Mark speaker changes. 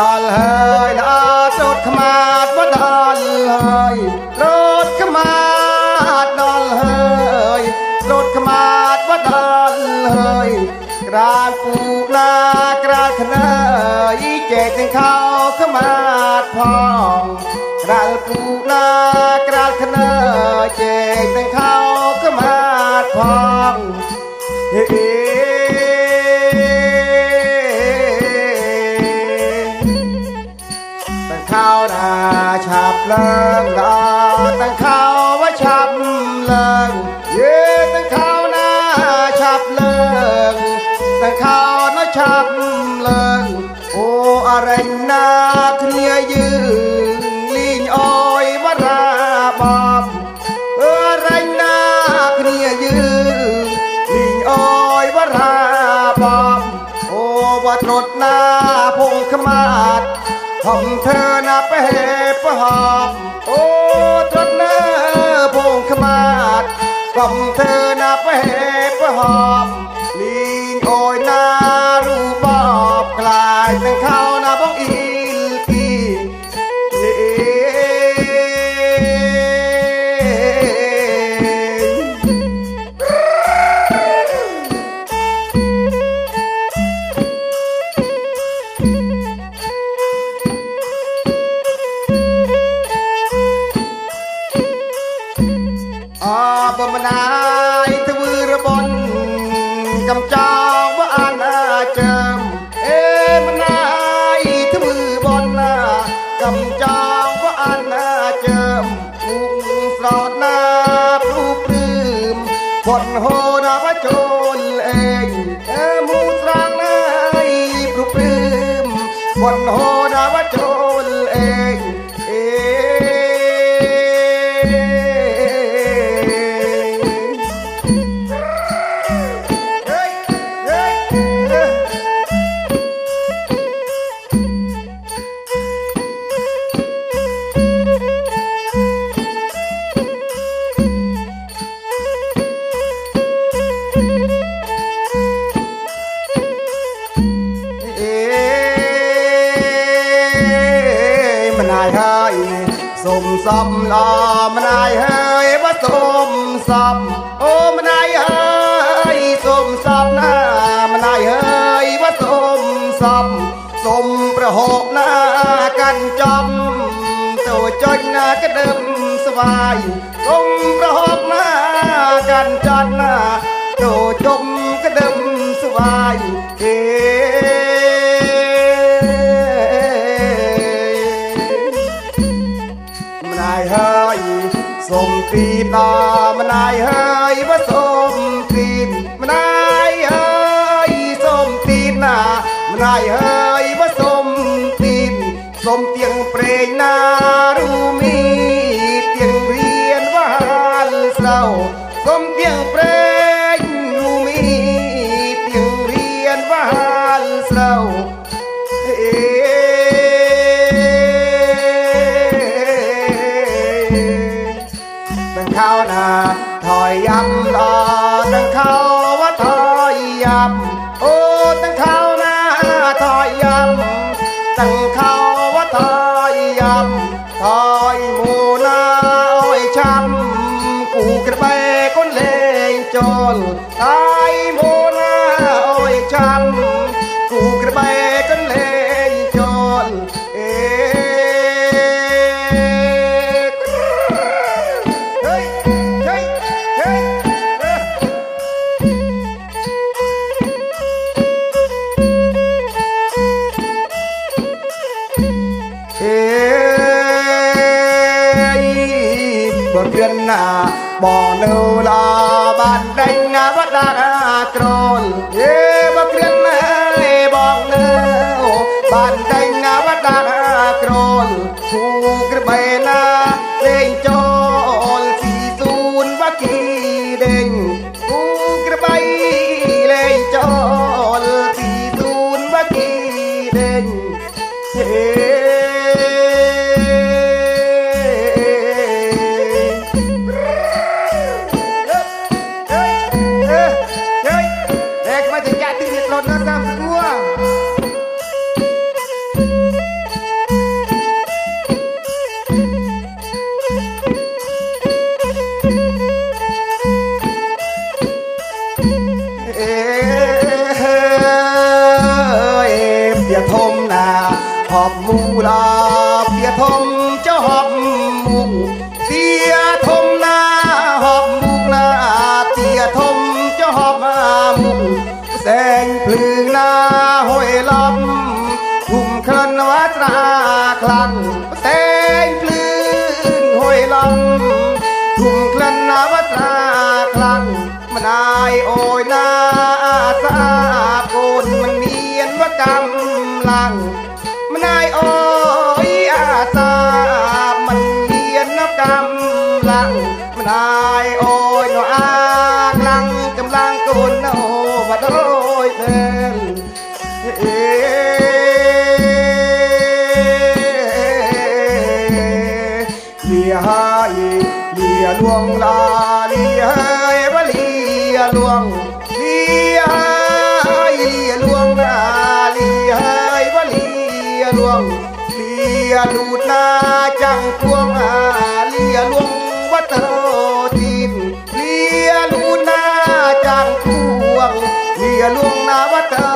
Speaker 1: ដល់ហើយល្អសូត្រខ្មាតមកដល់ហើយរត់ខ្មាតដល់ហើយរត់ខ្មាតមកដល់ហើយក្រាលពូកណាក្រាលខ្នើយចែកទាំងខោខ្មាតផងក្រាលពូកណាក្រាលខ្នើយចែកទាំងខោខ្មាតផងហេ ฉับเลิงดาตั้งข้าวว่าฉับเลิงเย่ตั้งข้าวนาฉับเลิงตั้งข้าวนาฉับเลิงโอ้อะไรนาเคลียยืนลิงอ้อยวราบอบเออะไรนาเคลียยืนลิงอ้อยวราบอบโอ้ว่าตรดหน้าพงขมาดผมเธอนะเปหอบโอ้ตรดเน อพงขมาดผมเธอนะไปเหปหอบลีนโอยนารูปบอบกลายเอบมนายทวือบนกำจองว่าอาณาเจิมเอมนายทวือบนนากำจองว่าอาณาเจิมอุงสอดนาปลูปลืมผนโหนาพระโจรเองเอมูสร้างนายปลูปลืมผนโหายเฮ้ยสมซอมลอมนายเฮ้ยว่าสมซอมโอ้มนายเฮ้ยสมซอมหน้ามันนายเฮ้ยว่าสมซอมสมประหกหน้ากันจอมตัวจอยหน้ากระเดิมสบายสมประหกหน้ากันจอดหน้าตัวจมกระเดิมสบายเอ สมตีนตามนายเฮ้ยว่าสมตีนมันายเฮ้ยสมตีนนามนายเฮ้ยว่าสมตีนสมเตียงเปรงนารูมีเตียงเรียนว่าลเศร้าสมเตียงเปรงรู้มีเตียงเรียนว่าลเศร้าำโอ้ดังข้าวนาถอยยำตั้งข้าวว่าถอยยำถอยหมูนาอ้อยช้ำกูกระเบก้นเลงจนถอยหมู บ่อนหน้าบ่เนูลาบ้านแดงงาวัดดาโตรนเย้ มูลาเปียทมเจ้าหอบมุกเตียทมหน้าหอบมุกหน้าเตียทมเจ้าหอบมามุกแสงพลือหน้าห้อยลำทุ่มครันวัตราคลังแสงพลือห้อยลำทุ่มครันวัตราคลังมันอายโอยหน้าสาโกนมันเนียนว่ากำลัง มันนายโอ้ยอาสามันเยียนนับกำลังมันนายโอ้ยนออากลังกำลังกุนโอวัดโรยเดินเเลียหายเลียลวงลา ยลวงเลียดูดนาจังพวงอาเลียลวงวัดโรจีนเลียดูดนาจังพวงเลียลวงนาวัดโร